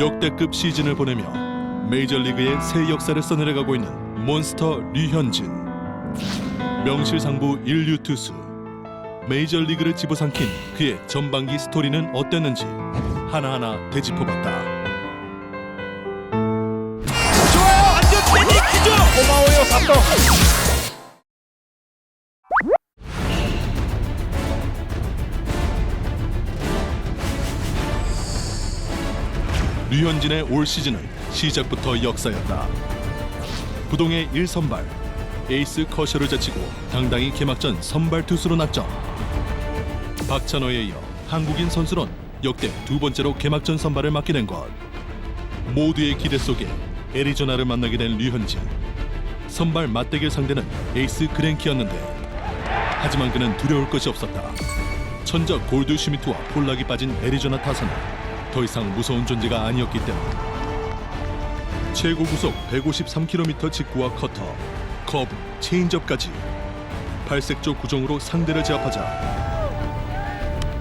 역대급 시즌을 보내며 메이저리그의 새 역사를 써내려가고 있는 몬스터 류현진. 명실상부 1류 투수. 메이저리그를 집어삼킨 그의 전반기 스토리는 어땠는지 하나하나 되짚어봤다. 좋아요! 완전 고마워요 감독 류현진의 올 시즌은 시작부터 역사였다. 부동의 1선발 에이스 커셔를 제치고 당당히 개막전 선발 투수로 낙점. 박찬호에 이어 한국인 선수론 역대 두 번째로 개막전 선발을 맡게 된 것. 모두의 기대 속에 애리조나를 만나게 된 류현진. 선발 맞대결 상대는 에이스 그랭키였는데 하지만 그는 두려울 것이 없었다. 천적 골드 슈미트와 폴락이 빠진 애리조나 타선은 더 이상 무서운 존재가 아니었기 때문. 최고 구속 153km 직구와 커터, 커브, 체인지업까지 발색조 구종으로 상대를 제압하자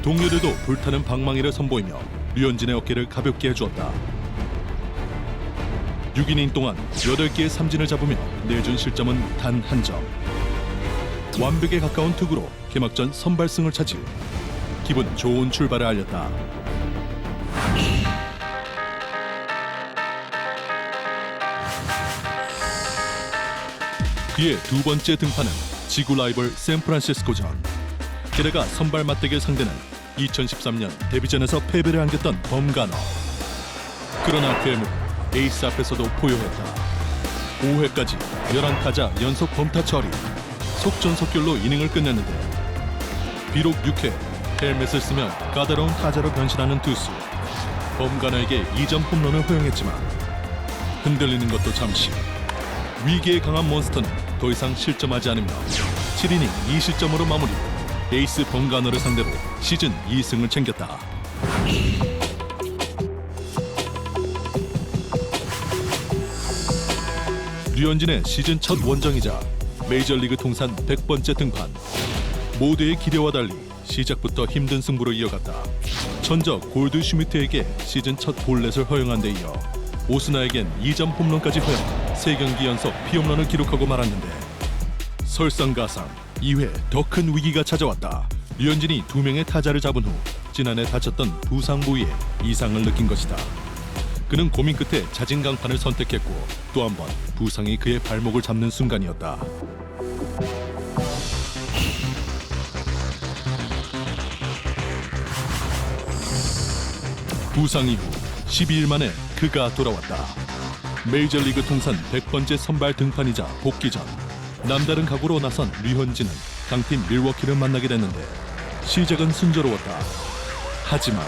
동료들도 불타는 방망이를 선보이며 류현진의 어깨를 가볍게 해주었다. 6이닝 동안 8개의 삼진을 잡으며 내준 실점은 단 한 점. 완벽에 가까운 투구로 개막전 선발승을 차지 기분 좋은 출발을 알렸다. 그의 두 번째 등판은 지구 라이벌 샌프란시스코전. 게다가 선발 맞대결 상대는 2013년 데뷔전에서 패배를 안겼던 범가너. 그러나 그의 무 에이스 앞에서도 포효했다. 5회까지 11타자 연속 범타 처리, 속전속결로 이닝을 끝냈는데 비록 6회 헬멧을 쓰며 까다로운 타자로 변신하는 투수 범가너에게 2점 홈런을 허용했지만 흔들리는 것도 잠시. 위기에 강한 몬스터는 더 이상 실점하지 않으며 7이닝 2실점으로 마무리. 에이스 범가너를 상대로 시즌 2승을 챙겼다. 류현진의 시즌 첫 원정이자 메이저리그 통산 100번째 등판. 모두의 기대와 달리 시작부터 힘든 승부로 이어갔다. 천적 골드 슈미트에게 시즌 첫 볼넷을 허용한 데 이어 오스나에겐 2점 홈런까지 허용 3경기 연속 피홈런을 기록하고 말았는데 설상가상 2회 더 큰 위기가 찾아왔다. 류현진이 두 명의 타자를 잡은 후 지난해 다쳤던 부상 부위에 이상을 느낀 것이다. 그는 고민 끝에 자진 강판을 선택했고 또 한 번 부상이 그의 발목을 잡는 순간이었다. 부상 이후 12일 만에 그가 돌아왔다. 메이저리그 통산 100번째 선발 등판이자 복귀 전. 남다른 각오로 나선 류현진은 강팀 밀워키를 만나게 됐는데 시작은 순조로웠다. 하지만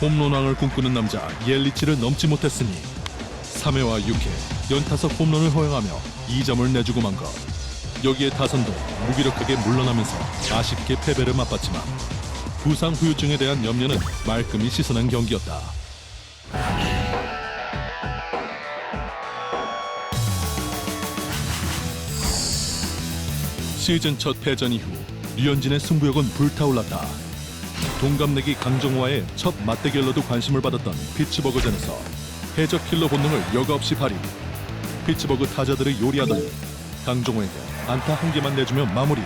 홈런왕을 꿈꾸는 남자 옐리치를 넘지 못했으니 3회와 6회 연타석 홈런을 허용하며 2점을 내주고 만 것. 여기에 타선도 무기력하게 물러나면서 아쉽게 패배를 맛봤지만 부상 후유증에 대한 염려는 말끔히 씻어낸 경기였다. 시즌 첫 패전 이후 류현진의 승부욕은 불타올랐다. 동갑내기 강정호와의 첫 맞대결로도 관심을 받았던 피츠버그전에서 해적 킬러 본능을 여과 없이 발휘. 피츠버그 타자들을 요리하더니 강정호에게 안타 한 개만 내주며 마무리.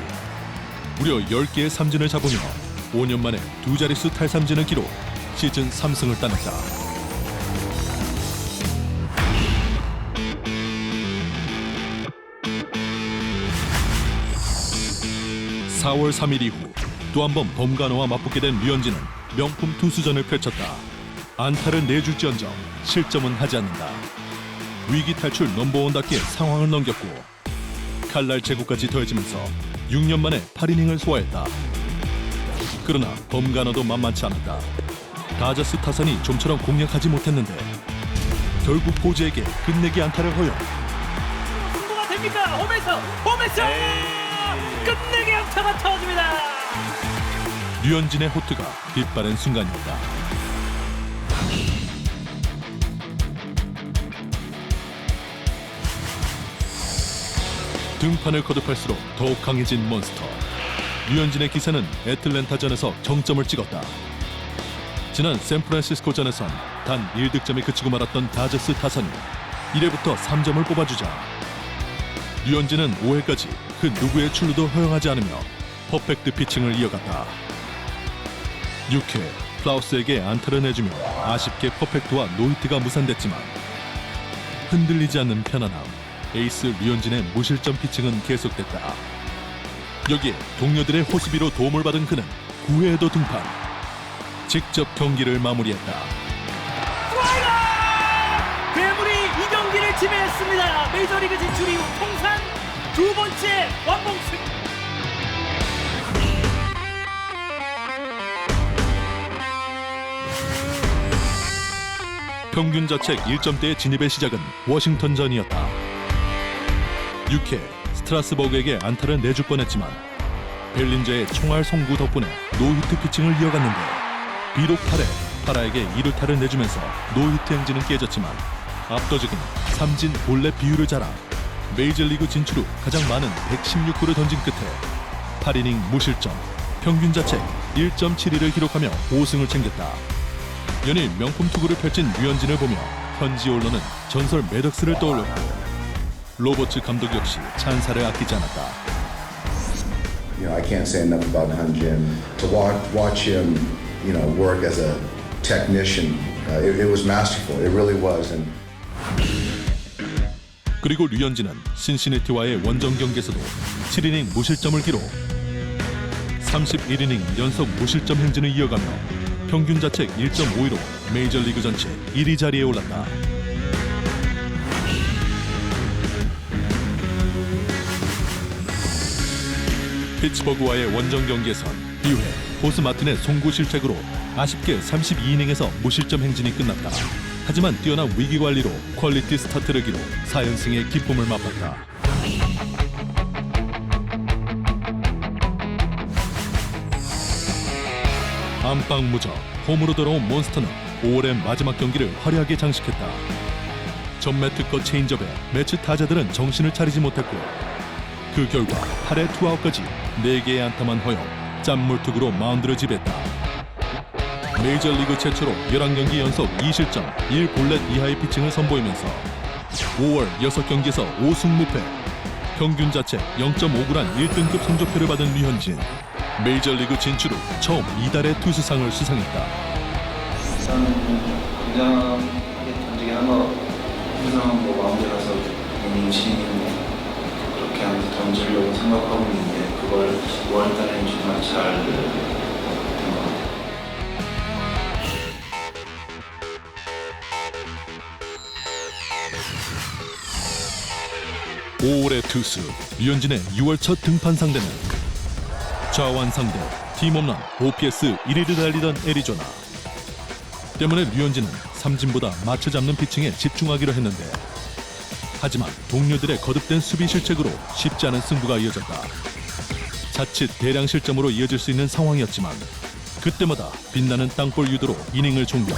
무려 10개의 삼진을 잡으며 5년 만에 두 자릿수 탈삼진을 기록 시즌 3승을 따냈다. (4월 3일) 이후 또 한 번 범간호와 맞붙게 된 류현진은 명품 투수전을 펼쳤다 안타를 내줄지언정 실점은 하지 않는다 위기 탈출 넘버원답게 상황을 넘겼고 칼날 제구까지 더해지면서 6년 만에 8이닝을 소화했다 그러나 범간호도 만만치 않았다. 다저스 타선이 좀처럼 공략하지 못했는데 결국 고지에게 끝내기 안타를 허용. 승부가 됩니까 홈에서 홈에서 끝내 기 안타가 터집니다 류현진의 호투가 빛바랜 순간이었다. 등판을 거듭할수록 더욱 강해진 몬스터. 류현진의 기세는 애틀랜타전에서 정점을 찍었다. 지난 샌프란시스코전에선 단 1득점에 그치고 말았던 다저스 타선이 1회부터 3점을 뽑아주자 류현진은 5회까지 그 누구의 출루도 허용하지 않으며 퍼펙트 피칭을 이어갔다. 6회 플라우스에게 안타를 내주며 아쉽게 퍼펙트와 노히트가 무산됐지만 흔들리지 않는 편안함 에이스 류현진의 무실점 피칭은 계속됐다. 여기에 동료들의 호수비로 도움을 받은 그는 9회에도 등판. 직접 경기를 마무리했다. 괴물이 이 경기를 지배했습니다. 메이저리그 진출 이후 통산 두 번째 완봉승. 평균 자책 1점대의 진입의 시작은 워싱턴전이었다. 6회 스트라스버그에게 안타를 내줄 뻔했지만 벨린저의 총알 송구 덕분에 노히트 피칭을 이어갔는데 비록 8회 파라에게 2루타를 내주면서 노히트 행진은 깨졌지만 압도적인 삼진 본래 비율을 자랑 메이저리그 진출 후 가장 많은 116구를 던진 끝에 8이닝 무실점 평균 자책 1.72를 기록하며 5승을 챙겼다. 연일 명품 투구를 펼친 류현진을 보며 현지 언론은 전설 매덕스를 떠올렸고 로버츠 감독 역시 찬사를 아끼지 않았다. You know, I can't say enough about Han Jin. To watch, watch him, you know, work as a technician, uh, it, it was masterful. It really was. And 그리고 류현진은 신시내티와의 원정 경기에서도 7이닝 무실점을 기록 31이닝 연속 무실점 행진을 이어가며 평균 자책 1.52로 메이저리그 전체 1위 자리에 올랐다. 피츠버그와의 원정 경기에선 2회 보스 마틴의 송구 실책으로 아쉽게 32이닝에서 무실점 행진이 끝났다. 하지만 뛰어난 위기 관리로 퀄리티 스타트를 기록 4연승의 기쁨을 맛봤다. 안방 무적 홈으로 돌아온 몬스터는 5월의 마지막 경기를 화려하게 장식했다. 전매 특허 체인점에 매치 타자들은 정신을 차리지 못했고 그 결과 8회 투아웃까지 4개의 안타만 허용 짠물투구로 마운드를 지배했다. 메이저리그 최초로 11경기 연속 2실점 1볼넷 이하의 피칭을 선보이면서 5월 6경기에서 5승 무패 평균 자책 0.59란 1등급 성적표를 받은 류현진 메이저리그 진출 후 처음 이달의 투수상을 수상했다. 저는 굉장하게 던지긴 한거 항상 뭐 마음대로서 이닝치는 그렇게 하면서 던지려고 생각하고 있는데 그걸 5월달에는 정말 잘 5월의 투수 류현진의 6월 첫 등판 상대는 좌완 상대 팀 홈런 OPS 1위를 달리던 애리조나. 때문에 류현진은 삼진보다 맞춰 잡는 피칭에 집중하기로 했는데 하지만 동료들의 거듭된 수비 실책으로 쉽지 않은 승부가 이어졌다. 자칫 대량 실점으로 이어질 수 있는 상황이었지만 그때마다 빛나는 땅볼 유도로 이닝을 종료.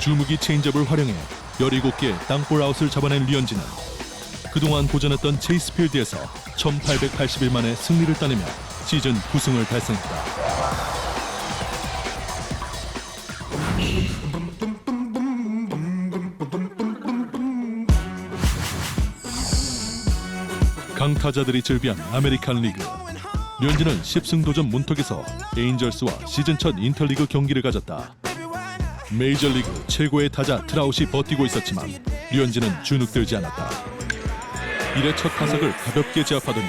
주무기 체인지업을 활용해 17개의 땅볼 아웃을 잡아낸 류현진은 그동안 고전했던 체이스 필드에서 1881 만의 승리를 따내며 시즌 9승을 달성했다. 강타자들이 즐비한 아메리칸 리그. 류현진은 10승 도전 문턱에서 에인절스와 시즌 첫 인터리그 경기를 가졌다. 메이저리그 최고의 타자 트라웃이 버티고 있었지만 류현진은 주눅들지 않았다. 1회 첫 타석을 가볍게 제압하더니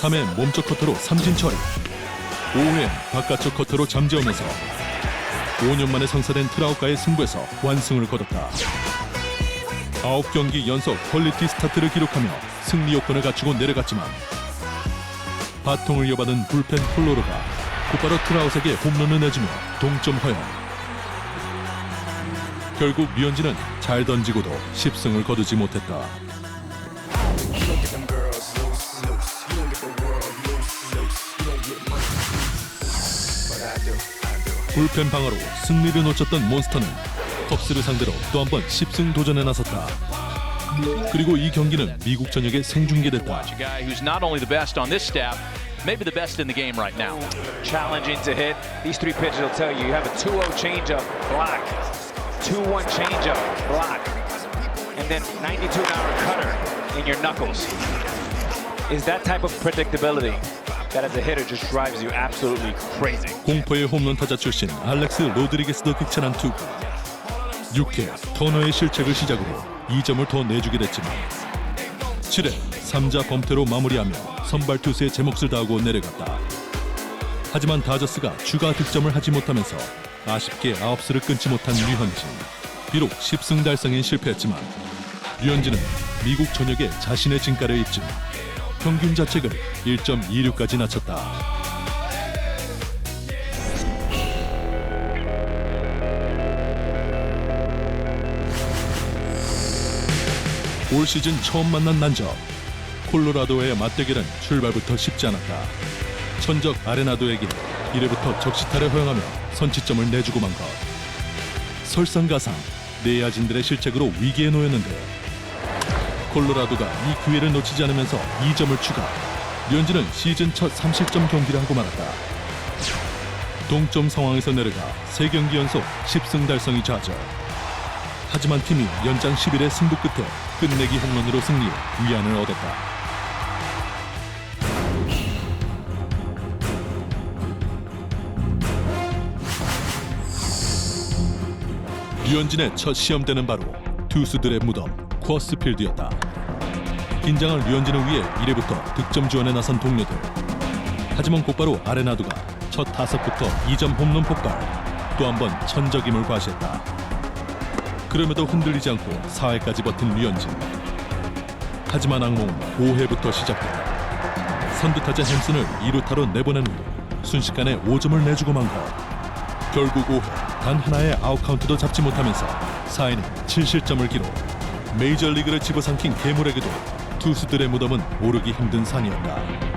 3회 몸쪽 커터로 삼진 처리 5회 바깥쪽 커터로 잠재우면서 5년 만에 성사된 트라우카의 승부에서 완승을 거뒀다. 9경기 연속 퀄리티 스타트를 기록하며 승리 요건을 갖추고 내려갔지만 바통을 이어받은 불펜 폴로로가 곧바로 트라우스에게 홈런을 내주며 동점 허용. 결국 류현진은 잘 던지고도 10승을 거두지 못했다 불펜 방어로 승리를 놓쳤던 몬스터는 컵스를 상대로 또 한 번 10승 도전에 나섰다. 그리고 이 경기는 미국 전역에 생중계됐다. Maybe the best in the game right now. Challenging to hit. These three pitches will tell you you have a 2-0 changeup, block. 2-1 changeup, block. And then 92 an hour cutter in your knuckles. Is that type of predictability 공포의 홈런 타자 출신 알렉스 로드리게스도 극찬한 투구. 6회 터너의 실책을 시작으로 2점을 더 내주게 됐지만 7회 3자 범퇴로 마무리하며 선발 투수의 제 몫을 다하고 내려갔다. 하지만 다저스가 추가 득점을 하지 못하면서 아쉽게 아홉수를 끊지 못한 류현진. 비록 10승 달성엔 실패했지만 류현진은 미국 전역에 자신의 진가를 입증 평균 자책을 1.26까지 낮췄다 올 시즌 처음 만난 난적 콜로라도의 맞대결은 출발부터 쉽지 않았다. 천적 아레나도에게 1회부터 적시타를 허용하며 선취점을 내주고 만 것. 설상가상 내야진들의 실책으로 위기에 놓였는데 콜로라도가 이 기회를 놓치지 않으면서 2점을 추가. 류현진은 시즌 첫 3실점 경기를 하고 말았다. 동점 상황에서 내려가 3경기 연속 10승 달성이 좌절. 하지만 팀이 연장 11의 승부 끝에 끝내기 홈런으로 승리해 위안을 얻었다. 류현진의 첫 시험대는 바로 투수들의 무덤 코어스 필드였다. 긴장한 류현진을 위해 1회부터 득점 지원에 나선 동료들. 하지만 곧바로 아레나두가 첫 타석부터 2점 홈런 폭발, 또 한 번 천적임을 과시했다. 그럼에도 흔들리지 않고 4회까지 버틴 류현진. 하지만 악몽은 5회부터 시작됐다. 선두타자 햄슨을 2루타로 내보낸 후 순식간에 5점을 내주고 만 것. 결국 5회 단 하나의 아웃 카운트도 잡지 못하면서 4회는 7실점을 기록. 메이저리그를 집어삼킨 괴물에게도 투수들의 무덤은 오르기 힘든 산이었다.